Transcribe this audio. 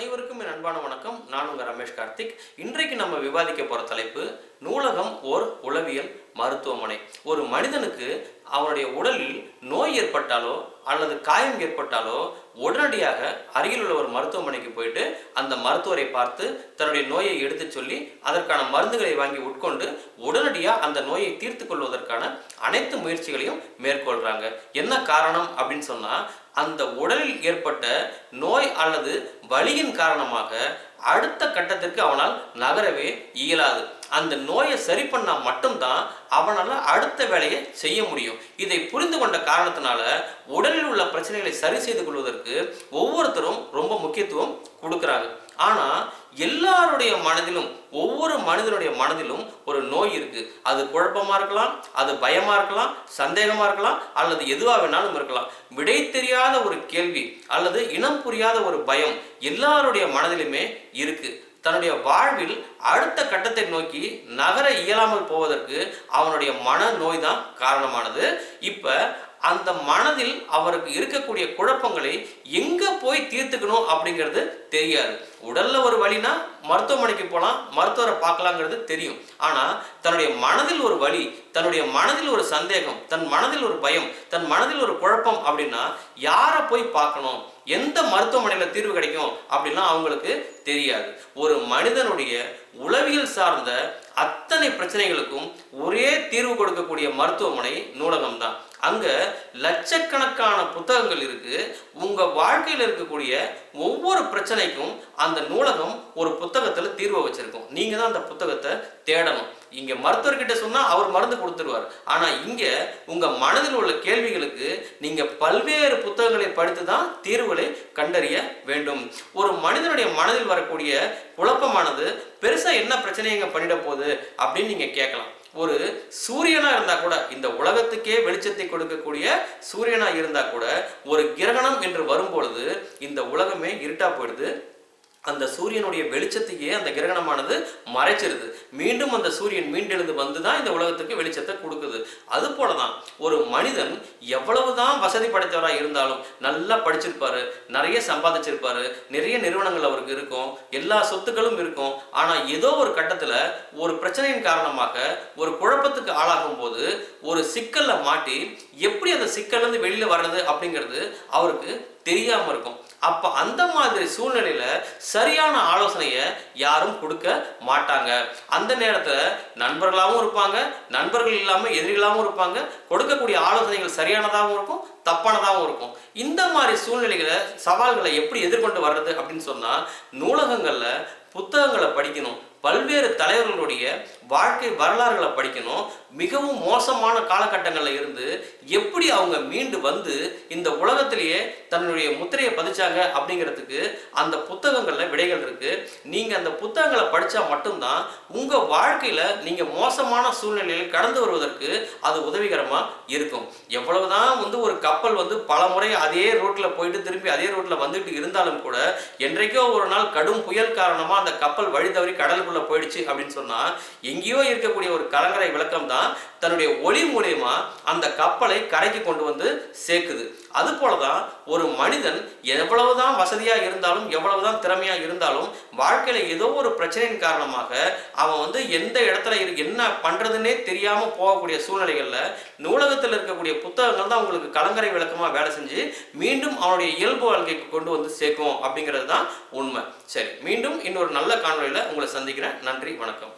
அனைவருக்கும் என் அன்பான வணக்கம். நான் உங்கள் ரமேஷ் கார்த்திக். இன்றைக்கு நம்ம விவாதிக்க போகிற தலைப்பு நூலகம் ஓர் உளவியல் மருத்துவமனை. ஒரு மனிதனுக்கு அவனுடைய உடலில் நோய் ஏற்பட்டாலோ அல்லது காயம் ஏற்பட்டாலோ உடனடியாக அருகில் உள்ள ஒரு மருத்துவமனைக்கு போயிட்டு அந்த மருத்துவரை பார்த்து தன்னுடைய நோயை எடுத்து சொல்லி அதற்கான மருந்துகளை வாங்கி உட்கொண்டு உடனடியாக அந்த நோயை தீர்த்து கொள்வதற்கான அனைத்து முயற்சிகளையும் மேற்கொள்றாங்க. என்ன காரணம் அப்படின்னு சொன்னா அந்த உடலில் ஏற்பட்ட நோய் அல்லது வலியின் காரணமாக அடுத்த கட்டத்திற்கு அவனால் நகரவே இயலாது. அந்த நோயை சரி பண்ணா மட்டும்தான் அவனால் அடுத்த வேலையை செய்ய முடியும். இதை புரிந்து கொண்ட காரணத்தினால உடலில் உள்ள பிரச்சனைகளை சரி செய்து கொள்வதற்கு ஒவ்வொருத்தரும் ரொம்ப முக்கியத்துவம் கொடுக்குறாங்க ஆனால் எல்லாருடைய மனதிலும் ஒவ்வொரு மனிதனுடைய மனதிலும் ஒரு நோய் இருக்கு. அது குழப்பமா இருக்கலாம் அது பயமா இருக்கலாம் சந்தேகமா இருக்கலாம் அல்லது எதுவா வேணாலும் இருக்கலாம். விடை தெரியாத ஒரு கேள்வி அல்லது இனம் புரியாத ஒரு பயம் எல்லாருடைய மனதிலுமே இருக்கு. தன்னுடைய வாழ்வில் அடுத்த கட்டத்தை நோக்கி நகர இயலாமல் போவதற்கு அவனுடைய மன நோய் தான் காரணமானது. இப்ப அந்த மனதில் அவருக்கு இருக்கக்கூடிய குழப்பங்களை எங்க போய் தீர்த்துக்கணும் அப்படிங்கிறது தெரியாது. உடல்ல ஒரு வழினா மருத்துவமனைக்கு போகலாம் மருத்துவரை பார்க்கலாங்கிறது தெரியும். ஆனா தன்னுடைய மனதில் ஒரு வழி தன்னுடைய மனதில் ஒரு சந்தேகம் தன் மனதில் ஒரு பயம் தன் மனதில் ஒரு குழப்பம் அப்படின்னா யாரை போய் பார்க்கணும்? எந்த மருத்துவமனையில தீர்வு கிடைக்கும் அப்படின்னா அவங்களுக்கு தெரியாது. ஒரு மனிதனுடைய உளவியல் சார்ந்த அத்தனை பிரச்சனைகளுக்கும் ஒரே தீர்வு கொடுக்கக்கூடிய மருத்துவமனை நூலகம் தான் அங்கே லட்சக்கணக்கான புத்தகங்கள் இருக்கு. உங்கள் வாழ்க்கையில் இருக்கக்கூடிய ஒவ்வொரு பிரச்சனைக்கும் அந்த நூலகம் ஒரு புத்தகத்தில் தீர்வை வச்சிருக்கும். நீங்க தான் அந்த புத்தகத்தை தேடணும். இங்க மருத்துவர்கிட்ட சொன்னால் அவர் மருந்து கொடுத்துருவார். ஆனால் இங்க உங்கள் மனதில் உள்ள கேள்விகளுக்கு நீங்கள் பல்வேறு புத்தகங்களை படித்து தான் தீர்வுகளை கண்டறிய வேண்டும். ஒரு மனிதனுடைய மனதில் வரக்கூடிய குழப்பமானது பெருசா என்ன பிரச்சனைங்க பண்ணிட போகுது அப்படின்னு நீங்கள் கேட்கலாம். ஒரு சூரியனா இருந்தா கூட இந்த உலகத்துக்கே வெளிச்சத்தை கொடுக்கக்கூடிய சூரியனா இருந்தா கூட ஒரு கிரகணம் என்று வரும்பொழுது இந்த உலகமே இருட்டா போயிடுது. அந்த சூரியனுடைய வெளிச்சத்தையே அந்த கிரகணமானது மறைச்சிருது. மீண்டும் அந்த சூரியன் மீண்டெழுந்து வந்து தான் இந்த உலகத்துக்கு வெளிச்சத்தை கொடுக்குது. அது போல தான் ஒரு மனிதன் எவ்வளவுதான் வசதி படைத்தவராக இருந்தாலும் நல்லா படிச்சிருப்பாரு நிறைய சம்பாதிச்சிருப்பாரு நிறைய நிறுவனங்கள் அவருக்கு இருக்கும் எல்லா சொத்துக்களும் இருக்கும். ஆனா ஏதோ ஒரு கட்டத்துல ஒரு பிரச்சனையின் காரணமாக ஒரு குழப்பத்துக்கு ஆளாகும் போது ஒரு சிக்கல்ல மாட்டி எப்படி அந்த சிக்கல்ல இருந்து வெளியில வர்றது அப்படிங்கிறது அவருக்கு தெரியாம இருக்கும். அப்ப அந்த மாதிரி சூழ்நிலையில சரியான ஆலோசனையை யாரும் கொடுக்க மாட்டாங்க. அந்த நேரத்துல நண்பர்களாகவும் இருப்பாங்க நண்பர்கள் இல்லாம எதிரிகளாகவும் இருப்பாங்க கொடுக்கக்கூடிய ஆலோசனைகள் சரியானதாகவும் இருக்கும் தப்பானதாகவும் இருக்கும். இந்த மாதிரி சூழ்நிலைகளை சவால்களை எப்படி எதிர்கொண்டு வர்றது அப்படின்னு சொன்னா நூலகங்கள்ல புத்தகங்களை படிக்கணும். பல்வேறு தலைவர்களுடைய வாழ்க்கை வரலாறுகளை படிக்கணும். மிகவும் மோசமான காலகட்டங்களில் இருந்து எப்படி அவங்க மீண்டு வந்து இந்த உலகத்திலேயே தன்னுடைய முத்திரையை பதிச்சாங்க அப்படிங்கிறதுக்கு அந்த புத்தகங்களில் விடைகள் இருக்குது நீங்கள் அந்த புத்தகங்களை படித்தா மட்டும்தான் உங்கள் வாழ்க்கையில் நீங்கள் மோசமான சூழ்நிலையில் கடந்து வருவதற்கு அது உதவிகரமாக இருக்கும். எவ்வளவுதான் வந்து ஒரு கப்பல் வந்து பல முறை அதே ரோட்டில் போயிட்டு திரும்பி அதே ரோட்டில் வந்துட்டு இருந்தாலும் கூட என்றைக்கோ ஒரு நாள் கடும் புயல் காரணமாக அந்த கப்பல் வழி தவறி கடலுக்குள்ள போயிடுச்சு அப்படின்னு சொன்னா எங்கேயோ இருக்கக்கூடிய ஒரு கலங்கரை விளக்கம் தான் தன்னுடைய ஒளி மூலயமா அந்த கப்பலை கரைக்கு கொண்டு வந்து சேர்க்குது. அது போலதான் ஒரு மனிதன் எவ்வளவுதான் வசதியா இருந்தாலும் எவ்வளவுதான் திறமையா இருந்தாலும் வாழ்க்கையில ஏதோ ஒரு பிரச்சனையின் காரணமாக அவன் வந்து எந்த இடத்துல இரு என்ன பண்றதுன்னே தெரியாம போகக்கூடிய சூழ்நிலைகள்ல நூலகத்தில் இருக்கக்கூடிய புத்தகங்கள் தான் உங்களுக்கு கலங்கரை விளக்கமா வேலை செஞ்சு மீண்டும் அவனுடைய இயல்பு வாழ்க்கைக்கு கொண்டு வந்து சேர்க்கும் அப்படிங்கிறது தான் உண்மை. சரி மீண்டும் இன்னொரு நல்ல காணொலியில் உங்களை சந்திக்கிறேன். நன்றி வணக்கம்.